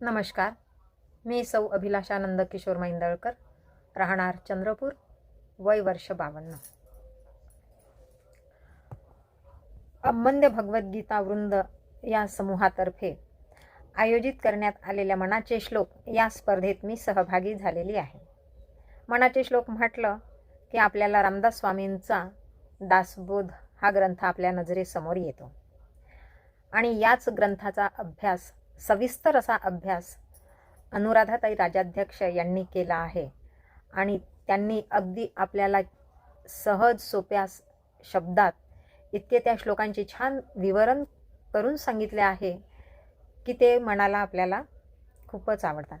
नमस्कार. मी सौ अभिलाषानंद किशोर मैंदळकर. राहणार चंद्रपूर वय वर्ष बावन्न. अंबंद्य भगवद्गीता वृंद या समूहातर्फे आयोजित करण्यात आलेल्या मनाचे श्लोक या स्पर्धेत मी सहभागी झालेली आहे. मनाचे श्लोक म्हटलं की आपल्याला रामदास स्वामींचा दासबोध हा ग्रंथ आपल्या नजरेसमोर येतो. आणि याच ग्रंथाचा अभ्यास सविस्तर असा अभ्यास अनुराधाताई राजाध्यक्ष यांनी केला आहे. आणि त्यांनी अगदी आपल्याला सहज सोप्या शब्दात इतके त्या श्लोकांचे छान विवरण करून सांगितले आहे की ते मनाला आपल्याला खूपच आवडतात.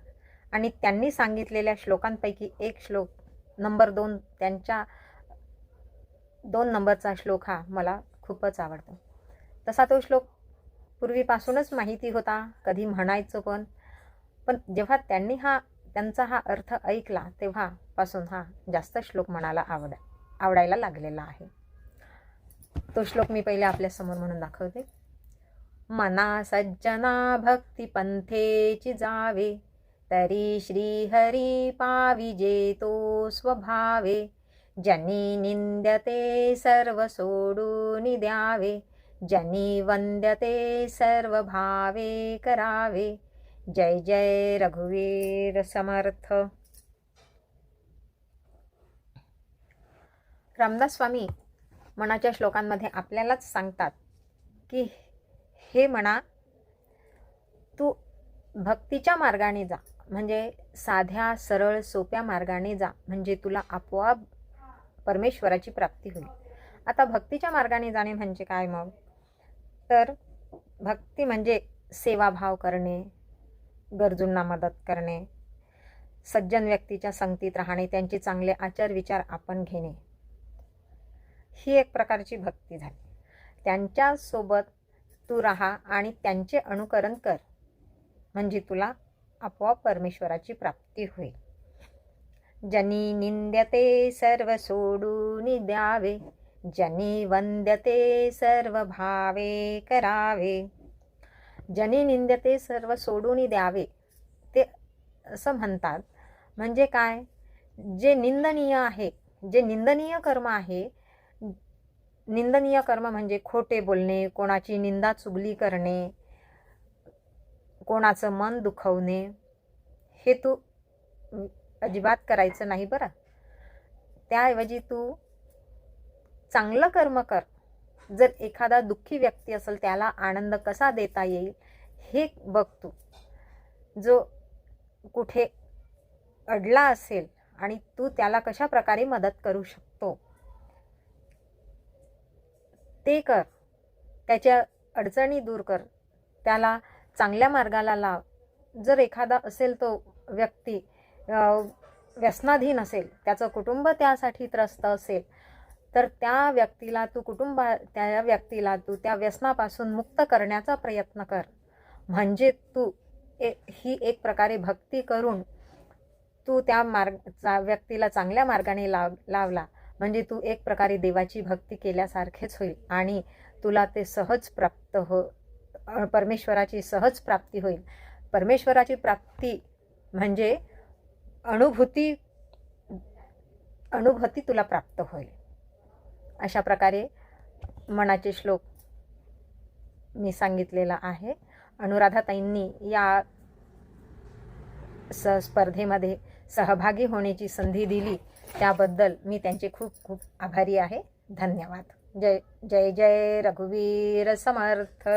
आणि त्यांनी सांगितलेल्या श्लोकांपैकी एक श्लोक नंबर दोन त्यांच्या दोन नंबरचा श्लोक हा मला खूपच आवडतो. तसा तो श्लोक पूर्वीपासूनच माहिती होता कधी म्हणायचं पण. पण जेव्हा त्यांनी हा त्यांचा हा अर्थ ऐकला तेव्हापासून हा जास्त श्लोक मनाला आवड आवडायला लागलेला आहे. तो श्लोक मी पहिले आपल्यासमोर म्हणून दाखवते. मना सज्जना भक्ती पंथेची जावे तरी श्रीहरी पाविजेतो स्वभावे. जनी निंद्यते सर्व सोडून द्यावे जनी वंद्यते सर्व भावे करावे। जय जय रघुवीर समर्थ। रामदास स्वामी मनाच्या श्लोकांमध्ये आपल्यालाच सांगतात की हे म्हणा तू भक्तीच्या मार्गाने जा म्हणजे साध्या सरळ सोप्या मार्गाने जा म्हणजे तुला आपोआप परमेश्वराची प्राप्ती होईल. आता भक्तीच्या मार्गाने जाणे म्हणजे काय मग? तर भक्ती म्हणजे सेवाभाव करणे गरजूंना मदत करणे सज्जन व्यक्तीच्या संगतीत राहणे त्यांचे चांगले आचार विचार आपण घेणे. ही एक प्रकारची भक्ती झाली. त्यांच्यासोबत तू राहा आणि त्यांचे अनुकरण कर म्हणजे तुला आपोआप परमेश्वराची प्राप्ती होईल. जनी निंद्यते सर्व सोडून द्यावे जनी वंद्यते सर्व भावे करावे. जनी निंद्यते सर्व सोडून द्यावे. ते असं म्हणतात. म्हणजे काय? जे निंदनीय आहे जे निंदनीय कर्म आहे निंदनीय कर्म म्हणजे खोटे बोलणे कोणाची निंदा चुगली करणे कोणाचं मन दुखवणे हे तू अजिबात करायचं नाही बरं. त्याऐवजी तू चांगलं कर्म कर. जर एखादा दुःखी व्यक्ती असेल त्याला आनंद कसा देता येईल हे बघ तू. जो कुठे अडला असेल आणि तू त्याला कशा प्रकारे मदत करू शकतो ते कर. त्याच्या अडचणी दूर कर. त्याला चांगल्या मार्गाला लाव. जर एखादा असेल तो व्यक्ती व्यसनाधीन असेल त्याचं कुटुंब त्यासाठी त्रस्त असेल तर त्या व्यक्तीला तू कुटुंबा त्या व्यक्तीला तू त्या व्यसनापासून मुक्त करण्याचा प्रयत्न कर. म्हणजे तू ए ही एक प्रकारे भक्ती करून तू त्या मार्ग चा व्यक्तीला चांगल्या मार्गाने लाव लावला. म्हणजे तू एक प्रकारे देवाची भक्ती केल्यासारखेच होईल आणि तुला ते सहज प्राप्त हो परमेश्वराची सहज प्राप्ती होईल. परमेश्वराची प्राप्ती म्हणजे अनुभूती अनुभूती तुला प्राप्त होईल. अशा प्रकारे मनाचे श्लोक मी सांगितलेला आहे. अनुराधाताईंनी या स स्पर्धेमध्ये सहभागी होण्याची संधी दिली त्याबद्दल मी त्यांचे खूप खूप आभारी आहे. धन्यवाद. जय जय जय. रघुवीर समर्थ.